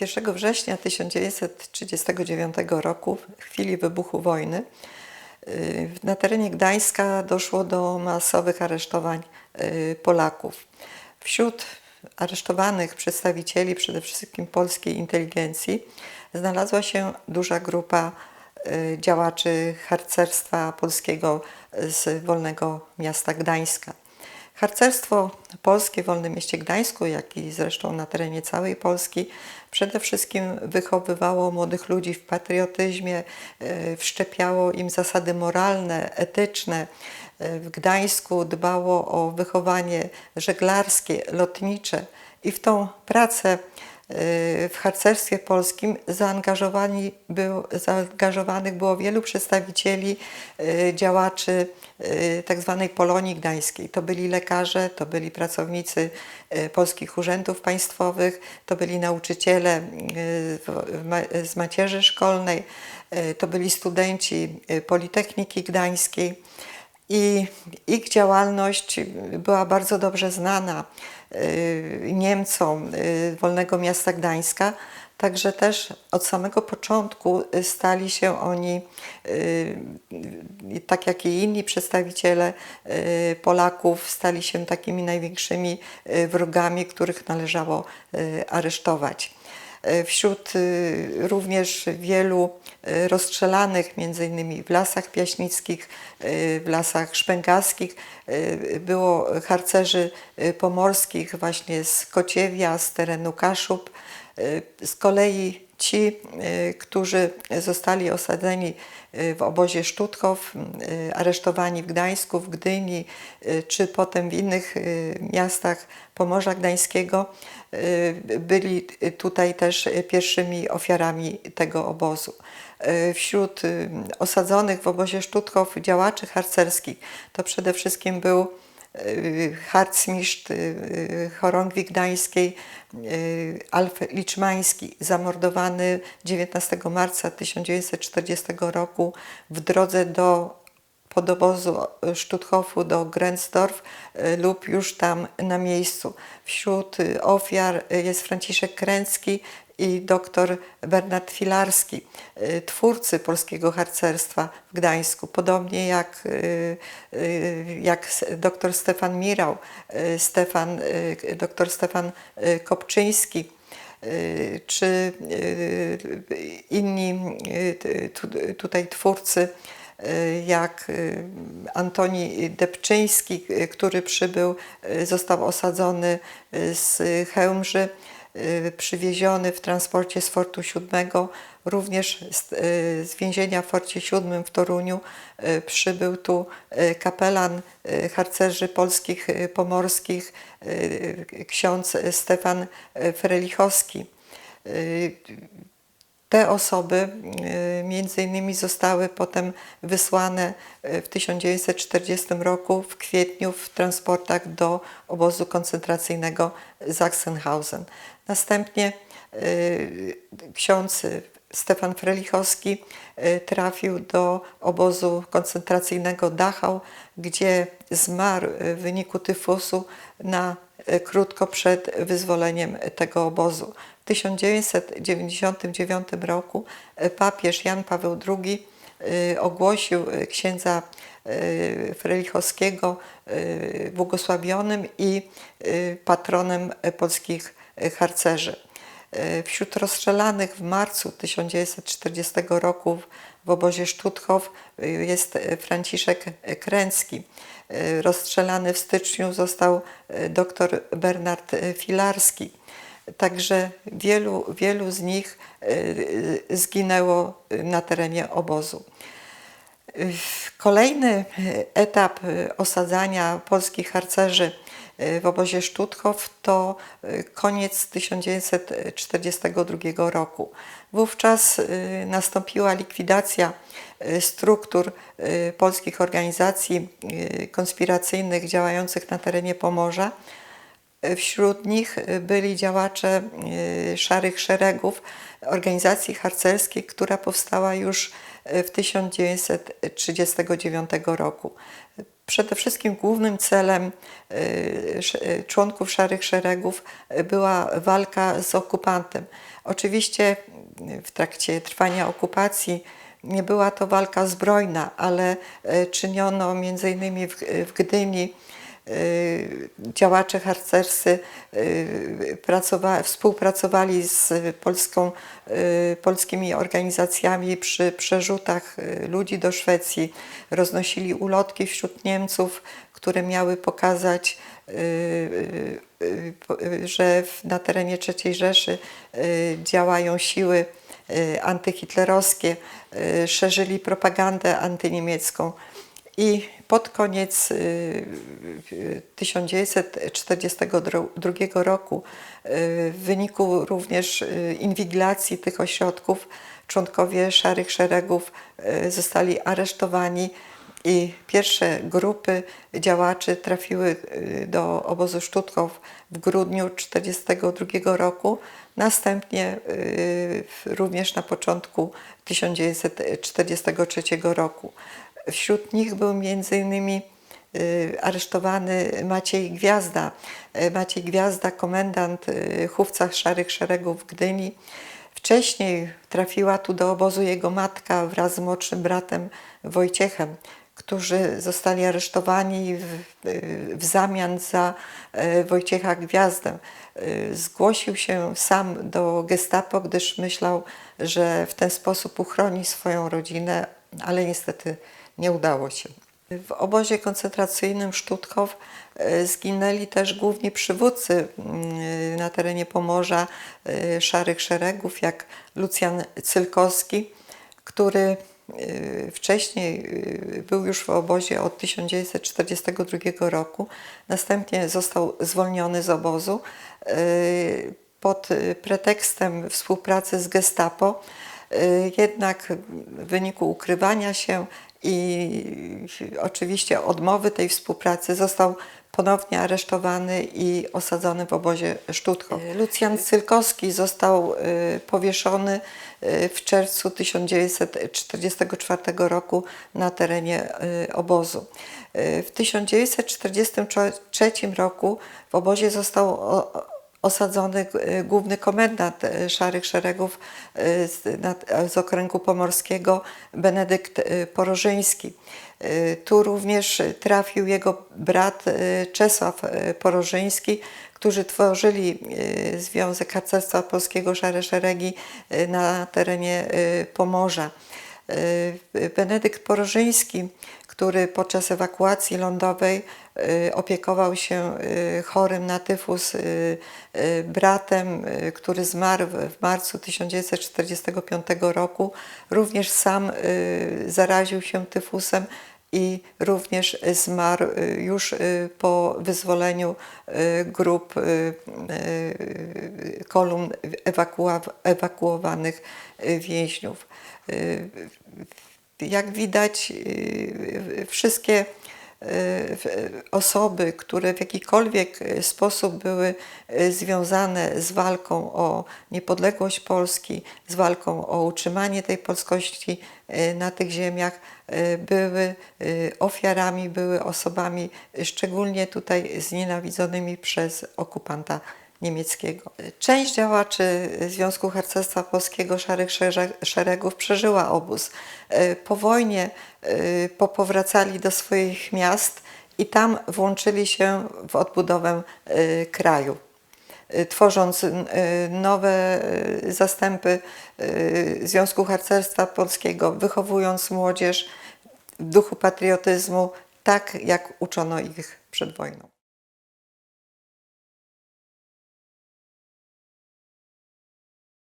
1 września 1939 roku, w chwili wybuchu wojny, y, na terenie Gdańska doszło do masowych aresztowań y, Polaków. Wśród aresztowanych przedstawicieli przede wszystkim polskiej inteligencji znalazła się duża grupa y, działaczy harcerstwa polskiego z wolnego miasta Gdańska. Harcerstwo polskie w Wolnym Mieście Gdańsku, jak i zresztą na terenie całej Polski, przede wszystkim wychowywało młodych ludzi w patriotyzmie, e, wszczepiało im zasady moralne, etyczne. E, W Gdańsku dbało o wychowanie żeglarskie, lotnicze i w tą pracę w harcerstwie polskim zaangażowani był, zaangażowanych było wielu przedstawicieli e, działaczy e, tak zwanej Polonii Gdańskiej. To byli lekarze, to byli pracownicy polskich urzędów państwowych, to byli nauczyciele z macierzy szkolnej, to byli studenci Politechniki Gdańskiej. I ich działalność była bardzo dobrze znana y, Niemcom y, Wolnego Miasta Gdańska, także też od samego początku y, stali się oni, tak jak i inni przedstawiciele Polaków, stali się takimi największymi wrogami, których należało aresztować. Wśród y, również wielu y, rozstrzelanych, między innymi w lasach piaśnickich, y, w lasach szpęgaskich, było harcerzy pomorskich właśnie z Kociewia, z terenu Kaszub. Z kolei ci, y, którzy zostali osadzeni y, w obozie Sztutchow, y, aresztowani w Gdańsku, w Gdyni, czy potem w innych miastach Pomorza Gdańskiego, byli tutaj też pierwszymi ofiarami tego obozu. Wśród osadzonych w obozie Sztutchow działaczy harcerskich to przede wszystkim był harcmistrz y, y, chorągwi gdańskiej y, Alf Liczmański, zamordowany 19 marca 1940 roku w drodze do podobozu Stutthofu do Grenzdorf y, lub już tam na miejscu. Wśród y, ofiar y, jest Franciszek Kręcki i dr Bernard Filarski, y, twórcy polskiego harcerstwa w Gdańsku, podobnie jak, y, y, jak dr Stefan Mirał, Stefan, dr Stefan Kopczyński, czy inni tutaj twórcy, jak Antoni Depczyński, który przybył, został osadzony z Chełmży, przywieziony w transporcie z Fortu Siódmego, również z, y, z więzienia w Forcie Siódmym w Toruniu y, przybył tu y, kapelan y, harcerzy polskich y, pomorskich, y, ksiądz Stefan y, Frelichowski. Te osoby y, między innymi zostały potem wysłane y, w 1940 roku w kwietniu w transportach do obozu koncentracyjnego Sachsenhausen. Następnie y, ksiądz Stefan Frelichowski y, trafił do obozu koncentracyjnego Dachau, gdzie zmarł y, w wyniku tyfusu na y, krótko przed wyzwoleniem tego obozu. W 1999 roku papież Jan Paweł II ogłosił księdza Frelichowskiego błogosławionym i patronem polskich harcerzy. Y, Wśród rozstrzelanych w marcu 1940 roku w obozie Stutthof y, jest y, Franciszek Kręcki. Rozstrzelany w styczniu został dr Bernard Filarski. Także wielu, wielu z nich zginęło na terenie obozu. Kolejny etap osadzania polskich harcerzy w obozie Stutthof to koniec 1942 roku. Wówczas y, nastąpiła likwidacja y, struktur y, polskich organizacji y, konspiracyjnych działających na terenie Pomorza. Wśród nich byli działacze y, Szarych Szeregów, organizacji harcerskiej, która powstała już w 1939 roku. Przede wszystkim głównym celem y, y, członków Szarych Szeregów była walka z okupantem. Oczywiście w trakcie trwania okupacji nie była to walka zbrojna, ale y, czyniono innymi w, Gdyni działacze harcerscy y, pracowa- współpracowali z polską, y, polskimi organizacjami przy przerzutach y, ludzi do Szwecji. Roznosili ulotki wśród Niemców, które miały pokazać, y, y, y, po- y, że na terenie III Rzeszy y, działają siły y, antyhitlerowskie, y, szerzyli propagandę antyniemiecką. I pod koniec y, y, 1942 roku, y, w wyniku również y, inwigilacji tych ośrodków, członkowie Szarych Szeregów y, zostali aresztowani i pierwsze grupy działaczy trafiły y, do obozu Stutthof w grudniu 1942 roku, następnie y, również na początku 1943 roku. Wśród nich był m.in. y, aresztowany Maciej Gwiazda. Y, Maciej Gwiazda, komendant y, chówca Szarych Szeregów w Gdyni. Wcześniej trafiła tu do obozu jego matka wraz z młodszym bratem Wojciechem, którzy zostali aresztowani w, w zamian za Wojciecha Gwiazdę. Zgłosił się sam do gestapo, gdyż myślał, że w ten sposób uchroni swoją rodzinę, ale niestety nie udało się. W obozie koncentracyjnym Stutthof e, zginęli też główni przywódcy mm, na terenie Pomorza e, Szarych Szeregów, jak Lucjan Cylkowski, który y, wcześniej y, był już w obozie od 1942 roku. Następnie został zwolniony z obozu y, pod y, pretekstem współpracy z Gestapo. Y, Jednak w wyniku ukrywania się i oczywiście odmowy tej współpracy został ponownie aresztowany i osadzony w obozie Stutthof. Lucjan Cylkowski został y, powieszony y, w czerwcu 1944 roku na terenie obozu. W 1943 roku w obozie został osadzony y, główny komendant y, Szarych Szeregów y, z, okręgu pomorskiego Benedykt Porożyński. Tu również trafił jego brat Czesław Porożyński, którzy tworzyli Związek Harcerstwa Polskiego Szare Szeregi na terenie Pomorza. Benedykt Porożyński, który podczas ewakuacji lądowej y, opiekował się y, chorym na tyfus y, bratem, który zmarł w marcu 1945 roku, również sam zaraził się tyfusem i również zmarł już po wyzwoleniu grup kolumn ewakuowa- ewakuowanych więźniów. Jak widać, y, wszystkie y, osoby, które w jakikolwiek y, sposób były związane z walką o niepodległość Polski, z walką o utrzymanie tej polskości na tych ziemiach, były ofiarami, były osobami szczególnie tutaj znienawidzonymi przez okupanta niemieckiego. Część działaczy Związku Harcerstwa Polskiego Szarych Szeregów przeżyła obóz. E, Po wojnie e, popowracali do swoich miast i tam włączyli się w odbudowę e, kraju tworząc nowe zastępy Związku Harcerstwa Polskiego, wychowując młodzież w duchu patriotyzmu, tak jak uczono ich przed wojną.